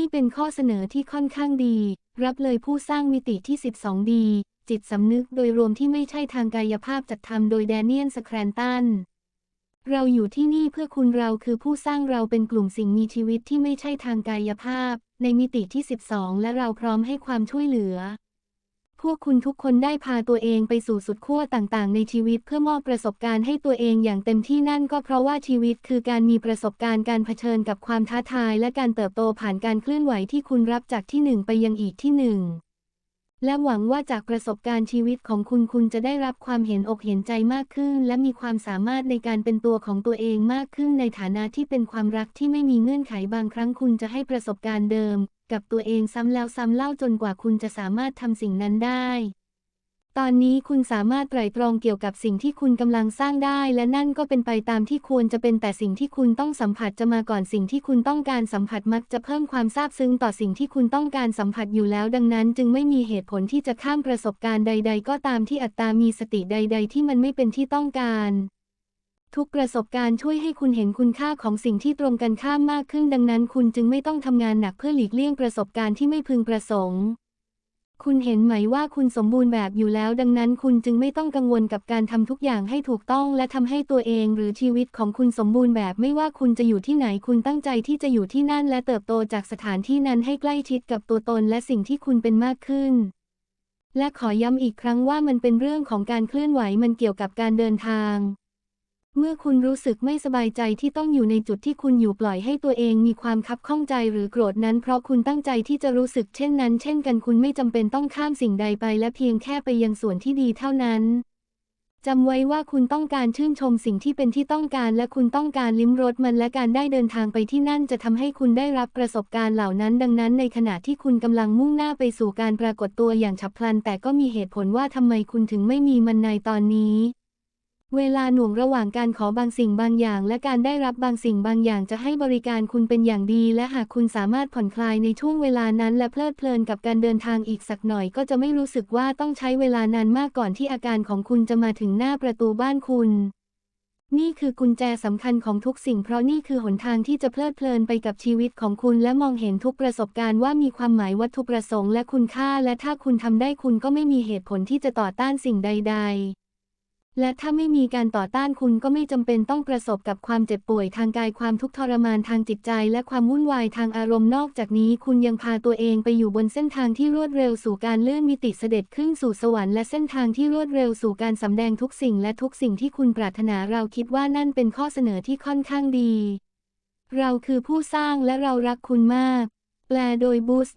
นี่เป็นข้อเสนอที่ค่อนข้างดี รับเลยผู้สร้างมิติที่ 12 ดี จิตสำนึกโดยรวมที่ไม่ใช่ทางกายภาพจัดทำโดยแดเนียนสแครนตันเราอยู่ที่นี่เพื่อคุณเราคือผู้สร้างเราเป็นกลุ่มสิ่งมีชีวิตที่ไม่ใช่ทางกายภาพ ในมิติที่ 12 และเราพร้อมให้ความช่วยเหลือ พวกคุณทุกคนได้พาตัวเองไปสู่สุดขั้วต่างๆ ในชีวิตเพื่อมอบประสบการณ์ให้ตัวเองอย่างเต็มที่นั่นก็เพราะว่าชีวิตคือการมีประสบการณ์การเผชิญกับความท้าทาย และการเติบโตผ่านการเคลื่อนไหวที่คุณรับจากที่หนึ่งไปยังอีกที่หนึ่ง และหวังว่าจากประสบการณ์ชีวิตของคุณคุณจะได้รับความเห็นอกเห็นใจมากขึ้น และมีความสามารถในการเป็นตัวของตัวเองมากขึ้นในฐานะที่เป็นความรักที่ไม่มีเงื่อนไขบางครั้งคุณจะให้ประสบการณ์เดิม กับตัวเองซ้ำแล้วซ้ำเล่าจนกว่าคุณจะสามารถทำสิ่งนั้นได้ ตอนนี้คุณสามารถไตร่ตรองเกี่ยวกับสิ่งที่คุณกำลังสร้างได้ และนั่นก็เป็นไปตามที่ควรจะเป็นแต่สิ่งที่คุณต้องสัมผัสจะมาก่อนสิ่งที่คุณต้องการสัมผัสมักจะเพิ่มความซาบซึ้งต่อสิ่งที่คุณต้องการสัมผัสอยู่แล้ว ดังนั้น จึงไม่มีเหตุผลที่จะข้ามประสบการณ์ใด ๆ ก็ตามที่อัตตามีสติใด ๆ ที่มันไม่เป็นที่ต้องการทุกประสบการณ์ช่วยให้คุณเห็นคุณค่าของสิ่งที่ตรงกันข้ามมากขึ้น ดังนั้นคุณจึงไม่ต้องทำงานหนักเพื่อหลีกเลี่ยงประสบการณ์ที่ไม่พึงประสงค์ คุณเห็นไหมว่าคุณสมบูรณ์แบบอยู่แล้ว ดังนั้นคุณจึงไม่ต้องกังวลกับการทำทุกอย่างให้ถูกต้อง และทำให้ตัวเองหรือชีวิตของคุณสมบูรณ์แบบไม่ว่าคุณจะอยู่ที่ไหนคุณตั้งใจที่จะอยู่ที่นั่น และเติบโตจากสถานที่นั้นให้ใกล้ชิดกับตัวตนและสิ่งที่คุณเป็นมากขึ้น และขอย้ำอีกครั้งว่ามันเป็นเรื่องของการเคลื่อนไหวมันเกี่ยวกับการเดินทาง เมื่อคุณรู้สึกไม่สบายใจที่ต้องอยู่ในจุดที่คุณอยู่ปล่อยให้ตัวเองมีความคับข้องใจหรือโกรธนั้น เพราะคุณตั้งใจที่จะรู้สึกเช่นนั้น เช่นกันคุณไม่จำเป็นต้องข้ามสิ่งใดไป และเพียงแค่ไปยังส่วนที่ดีเท่านั้นจำไว้ว่าคุณต้องการชื่นชมสิ่งที่เป็นที่ต้องการและคุณต้องการลิ้มรสมันและการได้เดินทางไปที่นั่นจะทำให้คุณได้รับประสบการณ์เหล่านั้น ดังนั้นในขณะที่คุณกำลังมุ่งหน้าไปสู่การปรากฏตัวอย่างฉับพลัน แต่ก็มีเหตุผลว่าทำไมคุณถึงไม่มีมันในตอนนี้ เวลาหน่วงระหว่างการขอบางสิ่งบางอย่าง และการได้รับบางสิ่งบางอย่างจะให้บริการคุณเป็นอย่างดี และหากคุณสามารถผ่อนคลายในช่วงเวลานั้น และเพลิดเพลินกับการเดินทางอีกสักหน่อย ก็จะไม่รู้สึกว่าต้องใช้เวลานานมากก่อนที่อาการของคุณจะมาถึงหน้าประตูบ้านคุณ นี่คือกุญแจสำคัญของทุกสิ่ง เพราะนี่คือหนทางที่จะเพลิดเพลินไปกับชีวิตของคุณ และมองเห็นทุกประสบการณ์ว่ามีความหมายวัตถุประสงค์และคุณค่า และถ้าคุณทำได้คุณก็ไม่มีเหตุผลที่จะต่อต้านสิ่งใด ๆ และถ้าไม่มีการต่อต้านคุณก็ไม่จำเป็นต้องประสบกับความเจ็บป่วยทางกายความทุกข์ทรมานทางจิตใจ และความวุ่นวายทางอารมณ์นอกจากนี้คุณยังพาตัวเองไปอยู่บนเส้นทางที่รวดเร็วสู่การเลื่อนมิติเสด็จขึ้นสู่สวรรค์และเส้นทางที่รวดเร็วสู่การสำแดงทุกสิ่งและทุกสิ่งที่คุณปรารถนาเราคิดว่านั่นเป็นข้อเสนอที่ค่อนข้างดี เราคือผู้สร้างและเรารักคุณมาก แปลโดยบูส